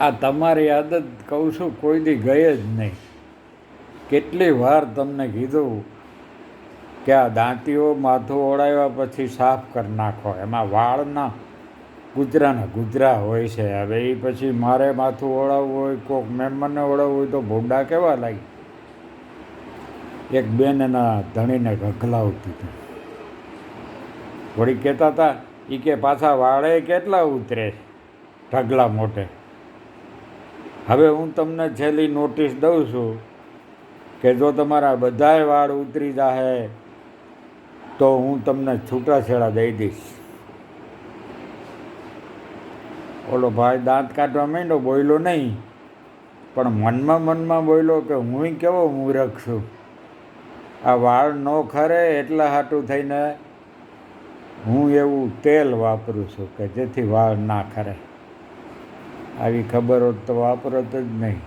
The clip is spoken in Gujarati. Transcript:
આ તમારી આદત કહું છું કોઈ દી ગઈ જ નહીં. કેટલી વાર તમને કીધું કે આ દાંતીઓ માથું ઓળાવ્યા પછી સાફ કરી નાખો. એમાં વાળના ગુજરાના ગુજરા હોય છે. હવે એ પછી મારે માથું ઓળાવવું હોય કોઈક મહેમાનને ઓળાવવું હોય તો ભૂંડા કેવા લાગે એક બેન એના ધણીને ગગલાવતી હતી. વળી કહેતા હતા એ કે પાછા વાળે કેટલા ઉતરે ઢગલા મોટે હવે હું તમને છેલ્લી નોટિસ દઉં છું કે જો તમારા બધાય વાળ ઉતરી જાહે, તો હું તમને છૂટાછેડા દઈ દઈશ. ઓલો ભાઈ દાંત કાઢવા માંડ્યો બોલ્યો નહીં, પણ મનમાં મનમાં બોલ્યો કે હું કેવો મૂરખ છું? આ વાળ ન ખરે એટલા હાટું થઈને હું એવું તેલ વાપરું છું કે જેથી વાળ ના ખરે. આવી ખબર તો વાપરત જ નહીં.